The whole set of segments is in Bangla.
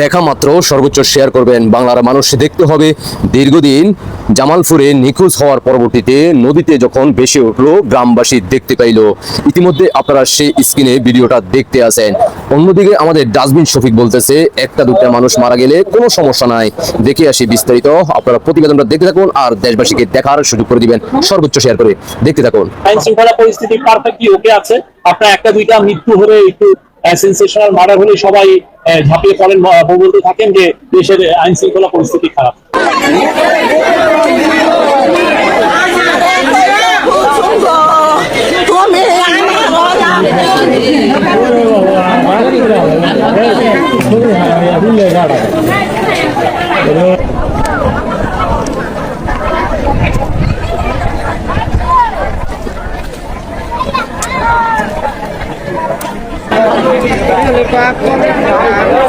দেখা মাত্র সর্বোচ্চ শেয়ার করবেন। বাংলার মানুষ দেখতে হবে দীর্ঘদিন জামালপুরে নিখোঁজ হওয়ার পরবর্তীতে নদীতে যখন ভেসে উঠল, গ্রামবাসী দেখতে পাইল। ইতিমধ্যে আপনারা সেই স্ক্রিনে ভিডিওটা দেখতে আসেন অন্যদিকে আমাদের ডাস্টবিন শফিক বলতেছে, একটা দুটা মানুষ মারা গেলে কোনো সমস্যা নাই। দেখে আসি বিস্তারিত। আপনারা প্রতিবেদনটা দেখতে থাকুন আর দেশবাসীকে দেখার সুযোগ করে দিবেন সর্বোচ্চ শেয়ার করে। দেখতে থাকুন। আইন শৃঙ্খলা পরিস্থিতি পারফেক্টলি ওকে আছে। আপনার একটা দুইটা মৃত্যু হলে একটু সেন্সেশনাল মার্ডার হলে সবাই ঝাঁপিয়ে পড়েন বলতে থাকেন যে দেশের আইন শৃঙ্খলা পরিস্থিতি খারাপ। ากความรัก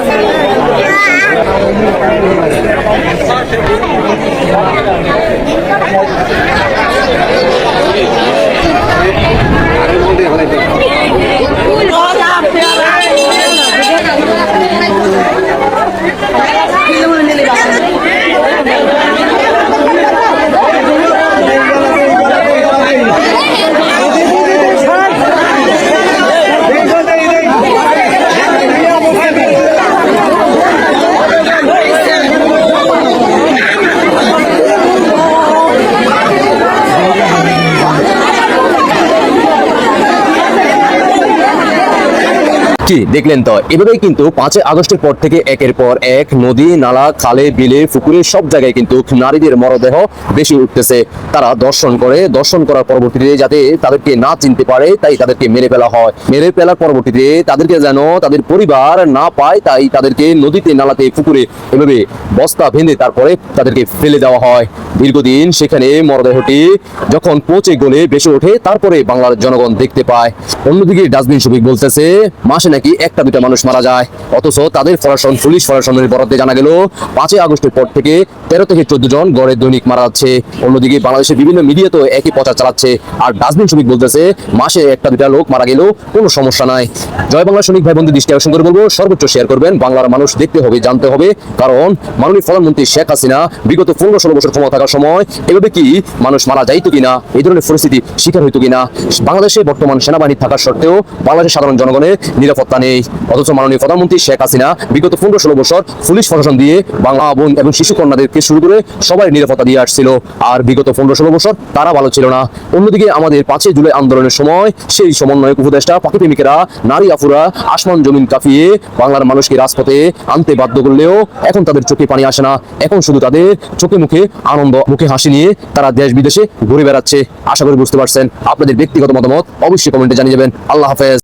কি? দেখলেন তো, এভাবেই কিন্তু পাঁচই আগস্টের পর থেকে একের পর এক নদী, নালা, খালে, বিলে, পুকুরে সব জায়গায় কিন্তু নারীদের মরদেহ বেশি উঠতেছে। তারা দর্শন করে, দর্শন করার পরবর্তীতে যাতে তাদেরকে না চিনতে পারে, তাই তাদেরকে মেরে ফেলা হয়। মেরে ফেলার পরবর্তীতে তাদেরকে যেন তাদের পরিবার না পায়, তাই তাদেরকে নদীতে, নালাতে, পুকুরে এভাবে বস্তা বেঁধে তারপরে তাদেরকে ফেলে দেওয়া হয়। দীর্ঘদিন সেখানে মরদেহটি যখন পচে গলে বেসে ওঠে, তারপরে বাংলার জনগণ দেখতে পায়। অন্যদিকে ডাস্টবিন শফিক বলতেছে, মাসে একটা দুটা মানুষ মারা যায়। অথচ তাদের ফরাসন পুলিশ ফরাসনের বরাদ্দে জানা গেল, পাঁচই আগস্টের পর থেকে তেরো থেকে চোদ্দ জন গড়ে দৈনিক মারা যাচ্ছে। অন্যদিকে বাংলাদেশের বিভিন্ন মিডিয়া তো একই প্রচার চালাচ্ছে। আর ডাস্টবিন শ্রমিক বলতেছে, মাসে একটা দুটা লোক মারা গেলেও কোনো সমস্যা নাই। জয় বাংলা শ্রমিক ভাই বন্ধু দৃষ্টি আকর্ষণ করে বলব, সর্বোচ্চ শেয়ার করবেন। বাংলার মানুষ দেখতে হবে, জানতে হবে। কারণ মাননীয় প্রধানমন্ত্রী শেখ হাসিনা বিগত পনেরো ষোলো বছর ক্ষমতা থাকার সময় এভাবে কি মানুষ মারা যাইতো কিনা, এই ধরনের পরিস্থিতি শিকার হইতো কিনা? বাংলাদেশে বর্তমান সেনাবাহিনী থাকার সত্ত্বেও বাংলাদেশের সাধারণ জনগণের নিরাপত্তা নেই অথচ মাননীয় প্রধানমন্ত্রী শেখ হাসিনা বিগত পনেরো ষোলো বছর পুলিশ প্রশাসন দিয়ে বাংলা বোন এবং শিশু কন্যাদেরকে শুরু করে সবাই নিরাপত্তা দিয়ে আসছিল। আর বিগত পনেরো ষোলো বছর তারা ভালো ছিল না। অন্যদিকে আমাদের পাঁচই জুলাই আন্দোলনের সময় সেই সমন্বয়ক উপদেষ্টা, পাখি প্রেমিকেরা, নারী আফুরা, আসমান জমিন কাঁপিয়ে বাংলার মানুষকে রাজপথে আনতে বাধ্য করলেও এখন তাদের চোখে পানি আসে না। এখন শুধু তাদের চোখে মুখে আনন্দ, মুখে হাসি নিয়ে তারা দেশ বিদেশে ঘুরে বেড়াচ্ছে। আশা করি বুঝতে পারছেন। আপনাদের ব্যক্তিগত মতামত অবশ্যই কমেন্টে জানিয়ে যাবেন। আল্লাহ হাফেজ।